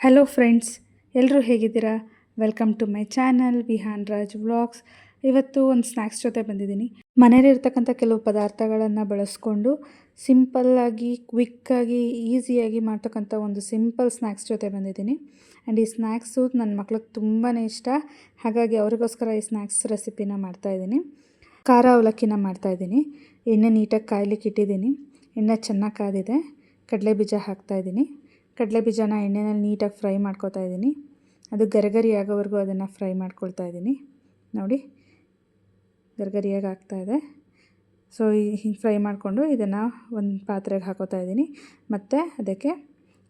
Hello friends ಎಲ್ಲರೂ ಹೇಗಿದ್ದೀರಾ? Welcome to my channel Vihaan Raj vlogs ಇವತ್ತು ಒಂದು ಸ್ನ್ಯಾಕ್ಸ್ ಜೊತೆ ಬಂದಿದ್ದೀನಿ. ಮನೇಲಿರ್ತಕ್ಕಂಥ ಕೆಲವು ಪದಾರ್ಥಗಳನ್ನು ಬಳಸ್ಕೊಂಡು ಸಿಂಪಲ್ಲಾಗಿ ಕ್ವಿಕ್ಕಾಗಿ ಈಸಿಯಾಗಿ ಮಾಡ್ತಕ್ಕಂಥ ಒಂದು ಸಿಂಪಲ್ ಸ್ನ್ಯಾಕ್ಸ್ ಜೊತೆ ಬಂದಿದ್ದೀನಿ. ಆ್ಯಂಡ್ ಈ ಸ್ನ್ಯಾಕ್ಸು ನನ್ನ ಮಕ್ಳಿಗೆ ತುಂಬಾ ಇಷ್ಟ. ಹಾಗಾಗಿ ಅವರಿಗೋಸ್ಕರ ಈ ಸ್ನ್ಯಾಕ್ಸ್ ರೆಸಿಪಿನ ಮಾಡ್ತಾಯಿದ್ದೀನಿ ಖಾರ ಅವಲಕ್ಕಿನ ಮಾಡ್ತಾಯಿದ್ದೀನಿ ಎಣ್ಣೆ ನೀಟಾಗಿ ಕಾಯ್ಲಿಕ್ಕೆ ಇಟ್ಟಿದ್ದೀನಿ. ಎಣ್ಣೆ ಚೆನ್ನಾಗಿ ಕಾದಿದೆ ಕಡಲೆ ಬೀಜ ಹಾಕ್ತಾಯಿದ್ದೀನಿ ಕಡಲೆ ಬೀಜನ ಎಣ್ಣೆನಲ್ಲಿ ನೀಟಾಗಿ ಫ್ರೈ ಮಾಡ್ಕೋತಾ ಇದ್ದೀನಿ. ಅದು ಗರಗರಿ ಆಗೋವರೆಗೂ ಅದನ್ನು ಫ್ರೈ ಮಾಡ್ಕೊಳ್ತಾ ಇದ್ದೀನಿ. ನೋಡಿ, ಗರಗರಿಯಾಗಿ ಇದೆ. ಸೊ ಹಿಂಗೆ ಫ್ರೈ ಮಾಡಿಕೊಂಡು ಇದನ್ನು ಒಂದು ಪಾತ್ರೆಗೆ ಹಾಕೋತಾ ಇದ್ದೀನಿ. ಮತ್ತು ಅದಕ್ಕೆ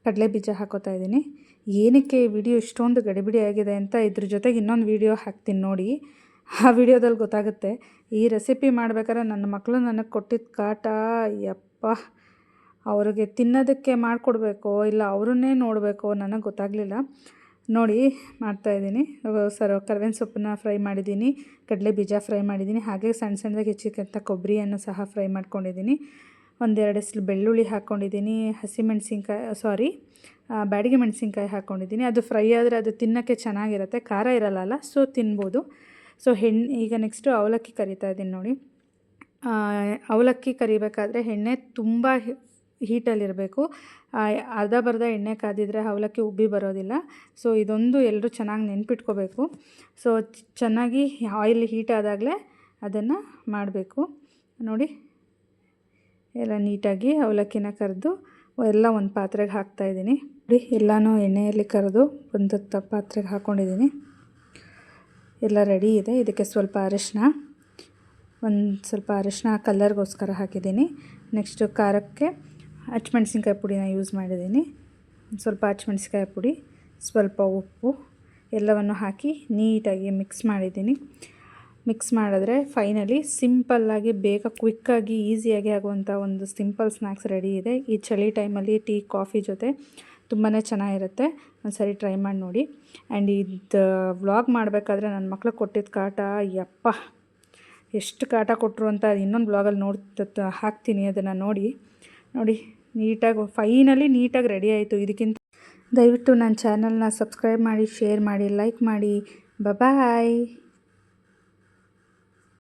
ಕಡಲೆ ಬೀಜ ಹಾಕೋತಾ ಇದ್ದೀನಿ. ಏನಕ್ಕೆ ಈ ವಿಡಿಯೋ ಇಷ್ಟೊಂದು ಗಡಿಬಿಡಿ ಆಗಿದೆ ಅಂತ ಇದ್ರ ಜೊತೆಗೆ ಇನ್ನೊಂದು ವಿಡಿಯೋ ಹಾಕ್ತೀನಿ ನೋಡಿ. ಆ ವಿಡಿಯೋದಲ್ಲಿ ಗೊತ್ತಾಗುತ್ತೆ, ಈ ರೆಸಿಪಿ ಮಾಡ್ಬೇಕಾದ್ರೆ ನನ್ನ ಮಕ್ಕಳು ನನಗೆ ಕೊಟ್ಟಿದ್ದ ಕಾಟ, ಯಪ್ಪ. ಅವ್ರಿಗೆ ತಿನ್ನೋದಕ್ಕೆ ಮಾಡಿಕೊಡ್ಬೇಕೋ ಇಲ್ಲ ಅವರನ್ನೇ ನೋಡಬೇಕು ನನಗೆ ಗೊತ್ತಾಗಲಿಲ್ಲ. ನೋಡಿ ಮಾಡ್ತಾಯಿದ್ದೀನಿ ಸರ್, ಕರ್ಬೇವಿನ ಸೊಪ್ಪನ್ನ ಫ್ರೈ ಮಾಡಿದ್ದೀನಿ. ಕಡಲೆ ಬೀಜ ಫ್ರೈ ಮಾಡಿದ್ದೀನಿ. ಹಾಗೆ ಸಣ್ಣ ಸಣ್ಣದಾಗಿ ಹೆಚ್ಚಿಕ್ಕಂಥ ಕೊಬ್ಬರಿಯನ್ನು ಸಹ ಫ್ರೈ ಮಾಡ್ಕೊಂಡಿದ್ದೀನಿ. ಒಂದೆರಡು ಹೆಸರು ಬೆಳ್ಳುಳ್ಳಿ ಹಾಕ್ಕೊಂಡಿದ್ದೀನಿ ಹಸಿಮೆಣ್ಸಿನ್ಕಾಯಿ ಸಾರಿ ಬ್ಯಾಡಿಗೆ ಮೆಣಸಿನ್ಕಾಯಿ ಹಾಕ್ಕೊಂಡಿದ್ದೀನಿ ಅದು ಫ್ರೈ ಆದರೆ ಅದು ತಿನ್ನೋಕ್ಕೆ ಚೆನ್ನಾಗಿರುತ್ತೆ. ಖಾರ ಇರಲ್ಲ ಸೊ ತಿನ್ಬೋದು. ಸೊ ಹೆಣ್ಣು ಈಗ ನೆಕ್ಸ್ಟು ಅವಲಕ್ಕಿ ಕರಿತಾ ಇದ್ದೀನಿ ನೋಡಿ. ಅವಲಕ್ಕಿ ಕರಿಬೇಕಾದ್ರೆ ಎಣ್ಣೆ ತುಂಬ ಹೀಟಲ್ಲಿರಬೇಕು. ಅರ್ಧ ಬರ್ಧ ಎಣ್ಣೆ ಕಾದಿದ್ರೆ ಅವಲಕ್ಕಿ ಉಬ್ಬಿ ಬರೋದಿಲ್ಲ. ಸೊ ಇದೊಂದು ಎಲ್ಲರೂ ಚೆನ್ನಾಗಿ ನೆನ್ಪಿಟ್ಕೋಬೇಕು. ಸೊ ಚೆನ್ನಾಗಿ ಆಯಿಲ್ ಹೀಟ್ ಆದಾಗಲೇ ಅದನ್ನು ಮಾಡಬೇಕು. ನೋಡಿ, ಎಲ್ಲ ನೀಟಾಗಿ ಅವಲಕ್ಕಿನ ಕರೆದು ಎಲ್ಲ ಒಂದು ಪಾತ್ರೆಗೆ ಹಾಕ್ತಾಯಿದ್ದೀನಿ ನೋಡಿ, ಎಲ್ಲನೂ ಎಣ್ಣೆಯಲ್ಲಿ ಕರೆದು ಒಂದು ಪಾತ್ರೆಗೆ ಹಾಕ್ಕೊಂಡಿದ್ದೀನಿ ಎಲ್ಲ ರೆಡಿ ಇದೆ. ಇದಕ್ಕೆ ಸ್ವಲ್ಪ ಅರಿಶಿನ ಒಂದು ಸ್ವಲ್ಪ ಅರಿಶಿನ ಕಲ್ಲರ್ಗೋಸ್ಕರ ಹಾಕಿದ್ದೀನಿ. ನೆಕ್ಸ್ಟು ಖಾರಕ್ಕೆ ಹಚ್ಮೆಣ್ಸಿನ್ಕಾಯಿ ಪುಡಿನ ಯೂಸ್ ಮಾಡಿದ್ದೀನಿ. ಸ್ವಲ್ಪ ಹಚ್ಮೆಣ್ಸಿನ್ಕಾಯಿ ಪುಡಿ, ಸ್ವಲ್ಪ ಉಪ್ಪು, ಎಲ್ಲವನ್ನು ಹಾಕಿ ನೀಟಾಗಿ ಮಿಕ್ಸ್ ಮಾಡಿದ್ದೀನಿ. ಮಿಕ್ಸ್ ಮಾಡಿದ್ರೆ ಫೈನಲಿ ಸಿಂಪಲ್ಲಾಗಿ ಬೇಗ ಕ್ವಿಕ್ಕಾಗಿ ಈಸಿಯಾಗಿ ಆಗುವಂಥ ಒಂದು ಸಿಂಪಲ್ ಸ್ನ್ಯಾಕ್ಸ್ ರೆಡಿ ಇದೆ. ಈ ಚಳಿ ಟೈಮಲ್ಲಿ ಟೀ, ಕಾಫಿ ಜೊತೆ ತುಂಬಾ ಚೆನ್ನಾಗಿರುತ್ತೆ. ಒಂದು ಸರಿ ಟ್ರೈ ಮಾಡಿ ನೋಡಿ. ಆ್ಯಂಡ್ ಇದು ವ್ಲಾಗ್ ಮಾಡಬೇಕಾದ್ರೆ ನನ್ನ ಮಕ್ಳಿಗೆ ಕೊಟ್ಟಿದ್ದ ಕಾಟ, ಯಪ್ಪ! ಎಷ್ಟು ಕಾಟ ಕೊಟ್ಟರು ಅಂತ ಇನ್ನೊಂದು ವ್ಲಾಗಲ್ಲಿ ನೋಡ್ತ ಹಾಕ್ತೀನಿ ಅದನ್ನು ನೋಡಿ. ನೋಡಿ. ನೀಟಾಗಿ ಫೈನಲಿ ನೀಟಾಗಿ ರೆಡಿ ಆಯಿತು. ಇದಕ್ಕಿಂತ ದಯವಿಟ್ಟು ನನ್ನ ಚಾನಲ್ನ ಸಬ್ಸ್ಕ್ರೈಬ್ ಮಾಡಿ ಶೇರ್ ಮಾಡಿ ಲೈಕ್ ಮಾಡಿ. ಬಾಯ್